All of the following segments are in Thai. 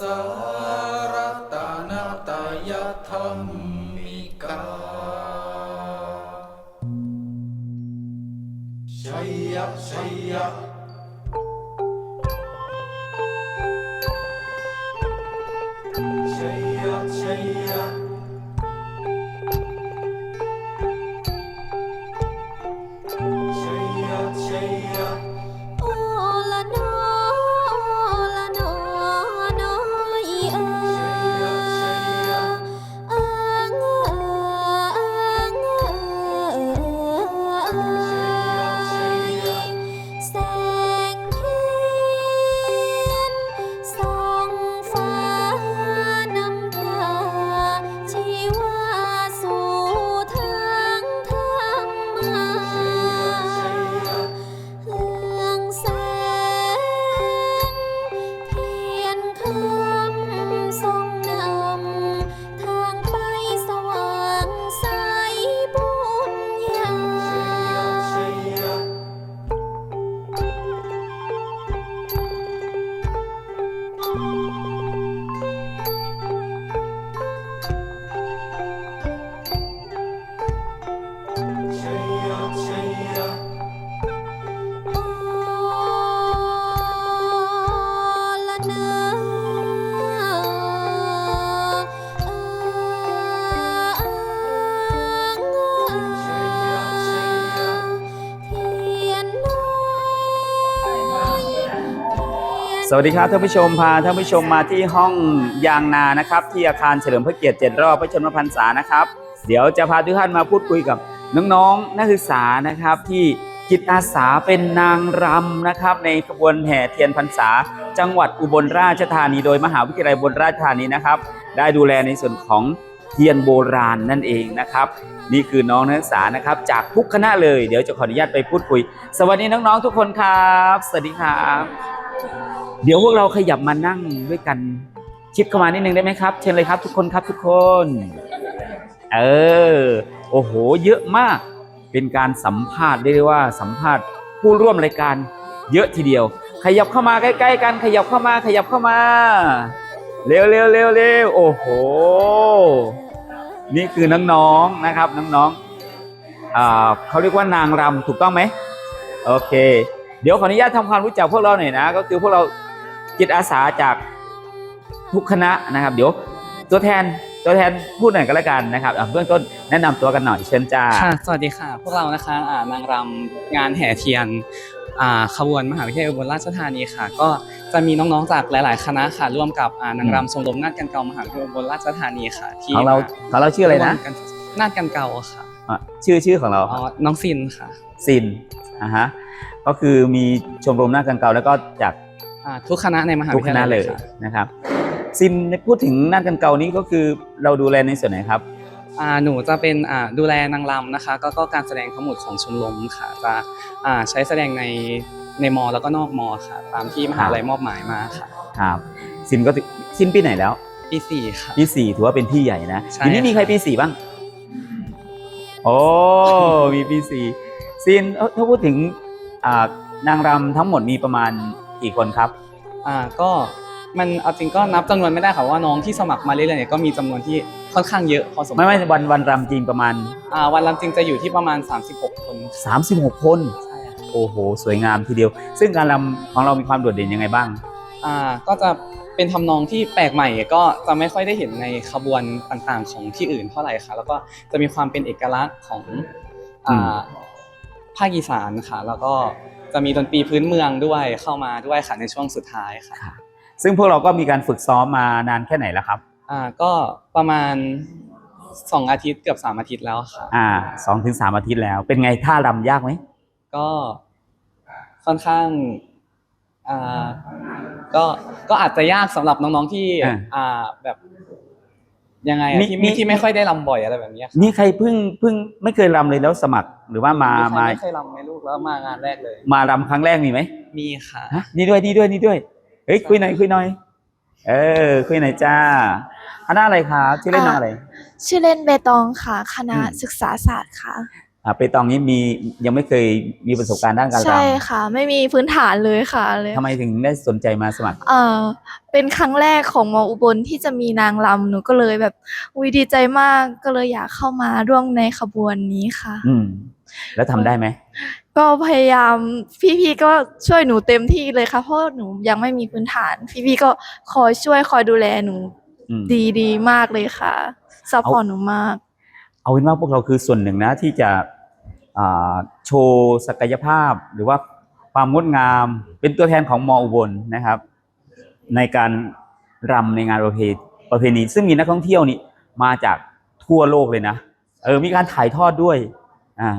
สารตานาตายธรรมิกาชัยยะชัยยะ สวัสดีครับท่านผู้ชมพาท่านผู้ชมมาที่ห้องยางนานะครับ ที่อาคารเฉลิมพระเกียรติ7รอบพระชนมพรรษานะครับ เดี๋ยวจะพาทุกท่านมาพูดคุยกับน้องๆนักศึกษานะครับ ที่จิตอาสาเป็นนางรำนะครับ ในขบวนแห่เทียนพรรษา จังหวัดอุบลราชธานี โดยมหาวิทยาลัยอุบลราชธานีนะครับ ได้ดูแลในส่วนของเทียนโบราณนั่นเองนะครับ นี่คือน้องนักศึกษานะครับ จากทุกคณะเลยเดี๋ยวจะขออนุญาตไปพูดคุย สวัสดีน้องๆทุกคนครับ สวัสดีครับ เดี๋ยวพวกเราขยับมานั่งด้วยกัน ชิดเข้ามานิดนึงได้ไหมครับ เชิญเลยครับ ทุกคนครับทุกคน เออ โอ้โห เยอะมาก เป็นการสัมภาษณ์ได้เลยกว่าสัมภาษณ์ผู้ร่วมรายการ เยอะทีเดียว ขยับเข้ามาใกล้ ๆ กัน ขยับเข้ามา ขยับเข้ามา เร็วเร็วเร็วเร็วโอ้โห นี่คือน้องๆนะครับน้องๆอ่าเขาเรียกว่านางรำถูกต้องไหมโอเค เดี๋ยวขออนุญาตทำความรู้จักพวกเราหน่อยนะ ก็คือพวกเรา จิตอาสาจากทุกคณะนะครับ เดี๋ยวตัวแทนตัวแทนพูดหน่อยก็แล้วกันนะครับอะเบื้องต้นแนะนำตัวกันหน่อยเชิญจ้า ค่ะ สวัสดีค่ะ พวกเรานะคะอ่านางรำงานแห่เทียนอ่าขบวนมหาวิทยาลัยอุบลราชธานีค่ะ ก็จะมีน้องๆจากหลาย ๆ คณะค่ะร่วมกับอ่านางรำชมรมนาฏกันเก่ามหาวิทยาลัยอุบลราชธานีค่ะที่ของเรามของเราชื่ออะไรนะวมกันาฏกันเก่าค่ะอะชื่อชื่อของเราอ๋อน้องซินค่ะ ซินอะฮะก็คือมีชมรมหน้ากันเก่าแล้วก็จากอ่า ทุกคณะในมหาทุวิกทคยาณะลัยเลยค่ะนะครับซินพูดถึงหน้ากันเก่านี้ก็คือเราดูแลในส่วนไหนครับอ่าหนูจะเป็นอ่าดูแลนางรำนะคะก็ก็การแสดงทั้งหมดของชมรมค่ะจะอ่าใช้แสดงในในมอแล้วก็นอกมอค่ะ ตามที่มหาลัยมอบหมายมาค่ะครับซินก็ถึงซินปีไหนแล้วปีสี่ค่ะปีสี่ถือว่าเป็นพี่ใหญ่นะใช่ทีนี้มีใครปีสี่บ้างโอ้มีปีสี่ซินเอ้าถ้าพูดถึงอ่านางรำทั้งหมดมีประมาณ กี่คนครับ อ่าก็มันเอาจริงก็นับจำนวนไม่ได้ค่ะว่าน้องที่สมัครมาเรื่อยๆเนี่ยก็มีจำนวนที่ค่อนข้างเยอะพอสมควรไม่ไม่วันวันรำจริงประมาณ อ่าวันรำจริงจะอยู่ที่ประมาณ 36 คน36 คน ใช่ค่ะโอ้โห สวยงามทีเดียว ซึ่งการรำของเรามีความโดดเด่นยังไงบ้าง อ่าก็จะเป็นทำนองที่แปลกใหม่ก็จะไม่ค่อยได้เห็นในขบวนต่างๆของที่อื่นเท่าไหร่ค่ะ แล้วก็จะมีความเป็นเอกลักษณ์ของอ่าภาคอีสานค่ะ แล้วก็ จะมีดนตรีพื้นเมืองด้วยเข้ามาด้วยค่ะในช่วงสุดท้ายค่ะซึ่งพวกเราก็มีการฝึกซ้อมมานานแค่ไหนแล้วครับอ่าก็ประมาณสองอาทิตย์เกือบสามอาทิตย์แล้วค่ะอ่าสองถึงสามอาทิตย์แล้ว เป็นไงท่ารำยากไหมก็ค่อนข้างอ่าก็ก็อาจจะยากสำหรับน้องๆที่อ่าอ่าแบบ ยังไงอะมีที่มี ที่ไม่ค่อยได้รำบ่อยอะไรแบบเนี้ยค่ะนี่ใครเพิ่งเพิ่งไม่เคยรำเลยแล้วสมัครหรือว่ามาใครมาไม่เคยรำไม่ลูกแล้วมางานแรกเลย มารำครั้งแรกมีไหมมีค่ะ ฮะนี่ด้วยนี่ด้วยนี่ด้วยเฮ้ยคุยหน่อยคุยหน่อย เออ คุยหน่อยจ้าคณะอะไรครับชื่อเล่นน้องอะไร ชื่อเล่นเบตองค่ะ คณะอืม ศึกษาศาสตร์ค่ะ ออ่าเปตองนี้มียังไม่เคยมีประสบการณ์ด้านการรใช่ค่ะ ไม่มีพื้นฐานเลยค่ะเลยำทำไมถึงได้สนใจมาสมัคร เออเป็นครั้งแรกของมออุบลที่จะมีนางรำหนูก็เลยแบบอุยดีใจมากก็เลยอยากเข้ามาร่วมในขบวนนี้ค่ะ อืม แล้วทำได้ไหมก็พยายามพี่ๆก็ช่วยหนูเต็มที่เลยค่ะเพราะหนูยังไม่มีพื้นฐาน พี่ๆก็คอยช่วยคอยดูแลหนูอืม ดีดีๆมากเลยค่ะซัพพอร์ตหนูมาก เอาเป็นว่าพวกเราคือส่วนหนึ่งนะที่จะอ่า โชว์ศักยภาพหรือว่าความงดงาม เป็นตัวแทนของมออุบลนะครับ ในการรำในงานประเพประเพณี ซึ่งมีนักท่องเที่ยวนี่มาจากทั่วโลกเลยนะเออมีการถ่ายทอดด้วยอ่า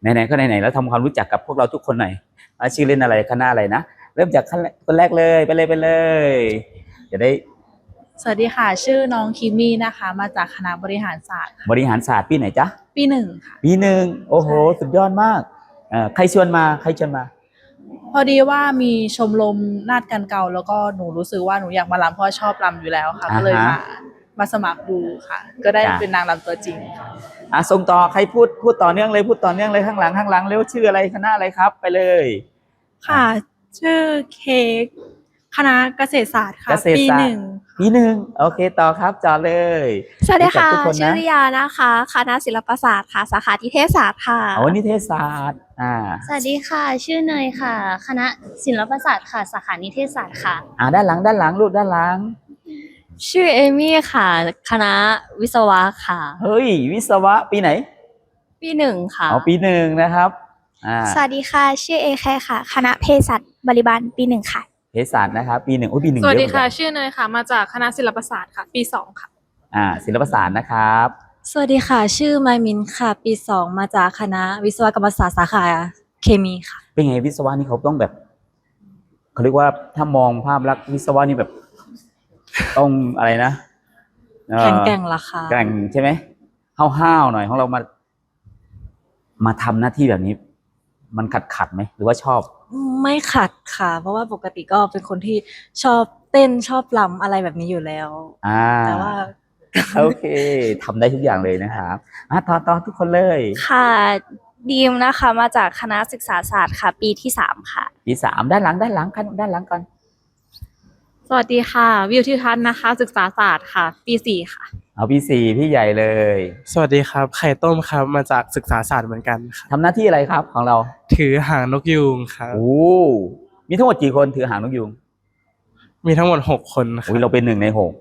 ไหนๆก็ไหนๆแล้วทำความรู้จักกับพวกเราทุกคนหน่อยว่าชื่อเล่นอะไรคณะอะไรนะเริ่มจากคนแรกเลยไปเลยไปเลยจะได้ สวัสดีค่ะ ชื่อน้องคิมมี่นะคะ มาจากคณะบริหารศาสตร์ค่ะบริหารศาสตร์ปีไหนจ๊ะปีหนึ่งค่ะ ปีหนึ่งโอ้โหใช่สุดยอดมากเอ่อใครชวนมาใครชวนมา พอดีว่ามีชมรมนาฏกันเก่า แล้วก็หนูรู้สึกว่าหนูอยากมาลำเพราะชอบลำอยู่แล้วค่ะ อ่าฮะก็เลยมามาสมัครดูค่ะ ก็ได้จ้ะ เป็นนางลำตัวจริงค่ะอะส่งต่อใครพูดพูดต่อเนื่องเลยพูดต่อเนื่องเลยข้างหลังข้างหลังเร็วชื่ออะไรคณะอะไรครับไปเลย ค่ะ ชื่อเค้ก คณะเกษตรศาสตร์ค่ะ เกษตรปีศาสตร์ หนึ่งปีหนึ่งโอเคต่อครับจอเลย สวัสดีค่ะ รู้จักทุกคนนะ ชื่อริยานะคะ คณะศิลปศาสตร์ค่ะ สาขานิเทศศาสตร์ค่ะ เอานิเทศศาสตร์อ่าสวัสดีค่ะ ชื่อเนยค่ะ คณะศิลปศาสตร์ค่ะ สาขานิเทศศาสตร์ค่ะ อ่าด้านหลังด้านหลังลูกด้านหลัง ชื่อเอมี่ค่ะ คณะวิศวะค่ะ เฮ้ย วิศวะปีไหนปีหนึ่งค่ะ เอาปีหนึ่งนะครับอ่าสวัสดีค่ะ ชื่อเอแคค่ะ คณะเภสัชบริบาลปีหนึ่งค่ะเภสัชนะครับปีหนึ่งโอ้ยปีหนึ่งสวัสเยดีอะเหมือนค่ะกันชื่อเนยค่ะ มาจากคณะศิลปศาสตร์ค่ะ ปีสองค่ะ อ่าศิลปศาสตร์นะครับ สวัสดีค่ะ ชื่อไมมินค่ะ ปีสองมาจากคณะวิศวกรรมศาสตร์สาขาเคมีค่ะ เป็นไงวิศวะนี่เขาต้องแบบเขาเรียกว่าถ้ามองภาพลักษณ์วิศวะนี่แบบ ต้องอะไรนะเอ่อแข็งแกร่งราคาแกร่งใช่ไหมห้าวๆหน่อยของเรามา มาทำหน้าที่แบบนี้ มันขัดขัดๆไหมหรือว่าชอบ ไม่ขัดค่ะ เพราะว่าปกติก็เป็นคนที่ชอบเต้นชอบรำอะไรแบบนี้อยู่แล้ว อ่าแต่ว่า โอเคทำได้ทุกอย่างเลยนะครับอะต่อต่อทุกคนเลยค่ะดีมนะคะมาจากคณะศึกษาศาสตร์ค่ะ ปีที่สามค่ะ ปีสามด้านหลังด้านหลังกันด้านหลังก่อน สวัสดีค่ะ วิวทิวทัศน์นะคะ ศึกษาศาสตร์ค่ะ ปีสี่ค่ะ เอาปีสี่พี่ใหญ่เลย สวัสดีครับ ไข่ต้มครับ มาจากศึกษาศาสตร์เหมือนกันครับ ทำหน้าที่อะไรครับของเราถือหางนกยูงครับ โอ้มีทั้งหมดกี่คนถือหางนกยูงมีทั้งหมดหกคนครัอุ้ยบเราเป็นหนึ่งในหก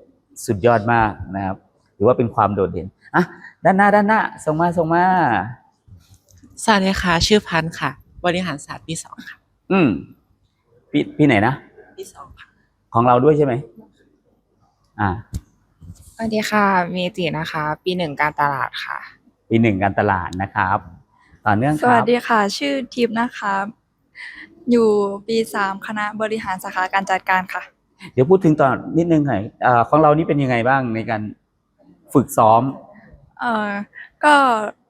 สุดยอดมากนะครับถือว่าเป็นความโดดเด่นอะด้านหน้าด้านหน้าส่งมาส่งมา สวัสดีค่ะ ชื่อพันธ์ค่ะ บริหารศาสตร์ปีสองค่ะอืมปีปีไหนนะ ปีสองค่ะ ของเราด้วยใช่ไหมอ่าสวัสดีค่ะเมจินะคะ ปีหนึ่งการตลาดค่ะ ปีหนึ่งการตลาดนะครับ ต่อเนื่องคสวัรัสบดีค่ะ ชื่อทิพย์นะคะ อยู่ปีสามคณะบริหารสาขาการจัดการค่ะ เดี๋ยวพูดถึงตอนนิดนึงหน่อยอ่าของเรานี่เป็นยังไงบ้างในการฝึกซ้อม เอ่อก็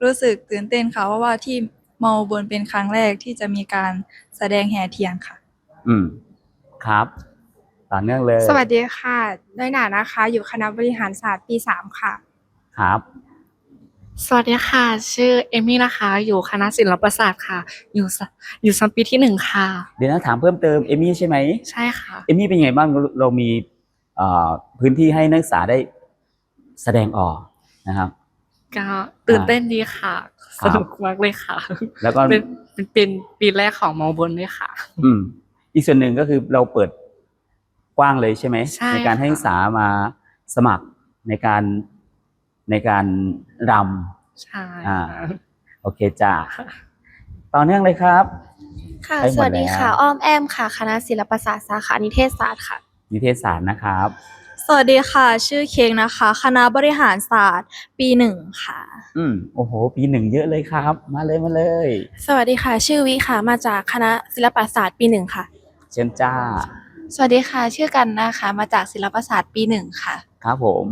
รู้สึกตื่นเต้นค่ะ เพราะว่าที่มออุบนเป็นครั้งแรกที่จะมีการแสดงแห่เทียนค่ะ อืม ครับ ต่อเนื่องเลย สวัสดีค่ะน้อยหนานะคะ อยู่คณะบริหารศาสตร์ปีสามค่ะ ครับ สวัสดีค่ะ ชื่อเอมี่นะคะ อยู่คณะศิลปศาสตร์ค่ะ อยู่สอยู่สัมปีที่หนึ่งค่ะ เดี๋ยวนะถามเพิ่มเติมเอมี่ใช่ไหมใช่ค่ะ เอมี่เป็นยังไงบ้างเราเรามีเอ่อพื้นที่ให้นักศึกษาได้แสดงออกนะครับ ก็ตื่นเต้นดีค่ะครัสบนุกมากเลยค่ะ แล้วก็เป็นเป็นเป็นปีแรกของมอบนด้วยค่ะ อืมอีกส่วนหนึ่งก็คือเราเปิด กว้างเลยใช่ไหมใช่การให้ค่ะนักศึกษามาสมัครในการในการรใช่อ่าค่ะำโอเคจ้าต่อเนื่องเลยครับ ค่ะให้หมดสวัสดีค่ะแล้วอ้อมแอมค่ะ คณะศิลปศาสตร์สาขานิเทศศาสตร์ค่ะ นิเทศศาสตร์นะครับ สวัสดีค่ะ ชื่อเค้กนะคะ คณะบริหารศาสตร์ ปีหนึ่งค่ะ อืมโอ้โห ปีหนึ่งเยอะเลยครับ มาเลยมาเลย สวัสดีค่ะ ชื่อวิค่ะ มาจากคณะศิลปศาสตร์ปีหนึ่งค่ะ เชิญจ้า สวัสดีค่ะ ชื่อกันนะคะ มาจากศิลปศาสตร์ปีหนึ่งค่ะ ครับผม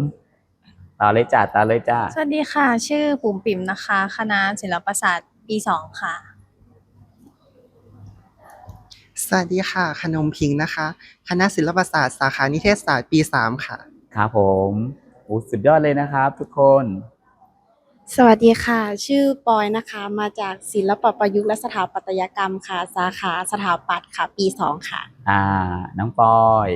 ต่อเลยจ้าต่อเลยจ้าสวัสดีค่ะ ชื่อปุ๋มปิ่มนะคะ คณะศิลปศาสตร์ปีสองค่ะ สวัสดีค่ะ ขนมพิงค์นะคะ คณะศิลปศาสตร์สาขานิเทศศาสตร์ปีสามค่ะ ครับผมโอ้สุดยอดเลยนะครับทุกคนอ สวัสดีค่ะ ชื่อปอยนะคะ มาจากศิลปประยุกต์และสถาปัตยกรรมค่ะ สาขาสถาปัตย์ค่ะ ปีสองค่ะ อ่า น้องปอย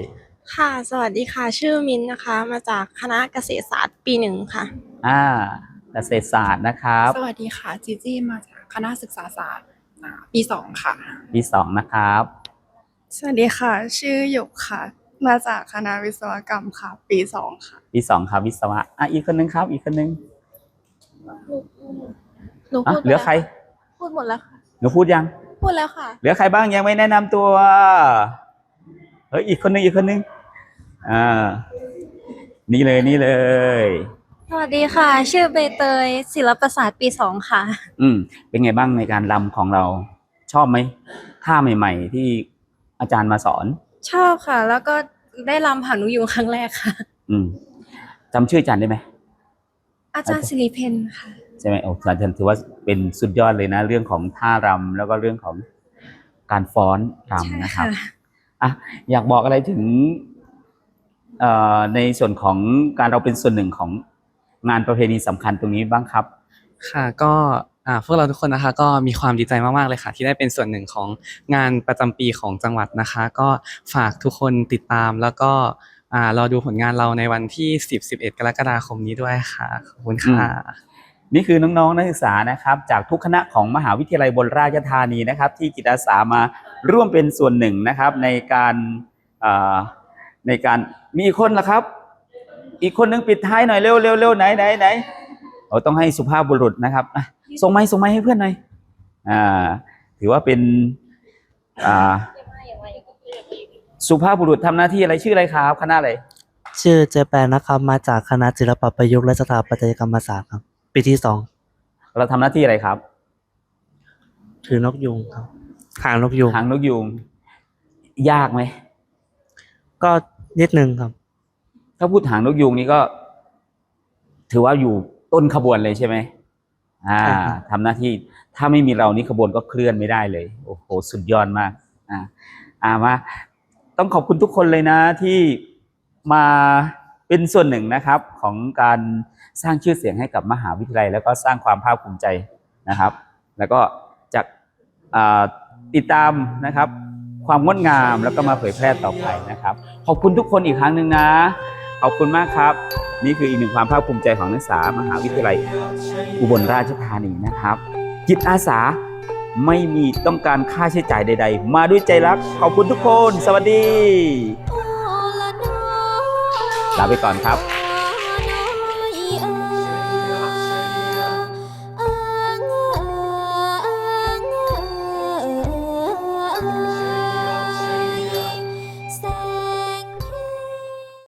ค่ะ สวัสดีค่ะ ชื่อมินนะคะ มาจากคณะเกษตรศาสตร์ปีหนึ่งค่ะ อ่าเกษตรศาสตร์นะครับ สวัสดีค่ะจีจี้มาจากคณะศึกษาศาสตร์อ่าปีสองค่ะ ปีสองนะครับ สวัสดีค่ะ ชื่อหยกค่ะ มาจากคณะวิศวกรรมค่ะ ปีสองค่ะ ปีสองครับวิศวะ อะอีกคนนึงครับ อีกคนนึง หนูอะพูดเหลือใครพูดหมดแล้วค่ะ หนูพูดยัง พูดแล้วค่ะ เหลือใครบ้างยังไม่แนะนำตัว เฮ้ยอีกคนนึงอีกคนนึงอ่า นี่เลยนี่เลย สวัสดีค่ะ ชื่อใบเตย ศิลปศาสตร์ปีสองค่ะ อืม เป็นไงบ้างในการรำของเรา ชอบไหมท่าใหม่ ๆ ที่อาจารย์มาสอน ชอบค่ะ แล้วก็ได้รำผ่านนุยูงครั้งแรกค่ะ อืมจำชื่ออาจารย์ได้ไหม อาจารย์สิริเพนค่ะใช่ไหมโอ้อาจารย์ถือว่าเป็นสุดยอดเลยนะ เรื่องของท่ารำแล้วก็เรื่องของการฟ้อนรำนะครับใช่ค่ะอะอยากบอกอะไรถึงเอ่อในส่วนของการเราเป็นส่วนหนึ่งของงานประเพณีสำคัญตรงนี้บ้างครับ ค่ะก็อ่าพวกเราทุกคนนะคะก็มีความดีใจมากๆเลยค่ะ ที่ได้เป็นส่วนหนึ่งของงานประจำปีของจังหวัดนะคะ ก็ฝากทุกคนติดตามแล้วก็ อ่ารอดูผลงานเราในวันที่ 10 11 กรกฎาคมนี้ด้วยค่ะขอบคุณค่ะนี่คือน้องๆนักศึกษานะครับ จากทุกคณะของมหาวิทยาลัยบนราชธานีนะครับ ที่จิตอาสามาร่วมเป็นส่วนหนึ่งนะครับ ในการอ่อในการมีอีกคนละครับ อีกคนนึงปิดท้ายหน่อยเร็วเร็วเร็วไหนไหนไหนเราต้องให้สุภาพบุรุษนะครับส่งไม้ส่งไม้ให้เพื่อนหน่อยอ่าถือว่าเป็นอ่า สุภาพบุรุษทำหน้าที่อะไรชื่ออะไรครับคณะอะไรชื่อเจแปนนะครับมาจากคณะศิลปประยุกต์และสถาปัตยกรรมศาสตร์ครับ ปีที่สองเราทำหน้าที่อะไรครับถือนกยูงครับหางนกยูงหางนกยูงยากไหมก็นิดนึงครับ ถ้าพูดหางนกยูงนี่ก็ ถือว่าอยู่ต้นขบวนเลยใช่ไหมอ่าใช่ครับทำหน้าที่ถ้าไม่มีเรานี่ขบวนก็เคลื่อนไม่ได้เลย โอ้โหสุดยอดมาก อ่าอ่ามา ต้องขอบคุณทุกคนเลยนะที่มาเป็นส่วนหนึ่งนะครับของการสร้างชื่อเสียงให้กับมหาวิทยาลัย แล้วก็สร้างความภาคภูมิใจนะครับ แล้วก็จะติดตามนะครับ ความงดงามแล้วก็มาเผยแพร่ต่อไปนะครับ ขอบคุณทุกคนอีกครั้งหนึ่งนะ ขอบคุณมากครับ นี่คืออีกหนึ่งความภาคภูมิใจของนักศึกษามหาวิทยาลัย อุบลราชธานีนะครับจิตอาสา ไม่มีต้องการค่าใช้จ่ายใด ๆ มาด้วยใจรัก ขอบคุณทุกคน สวัสดี ลาไปก่อนครับ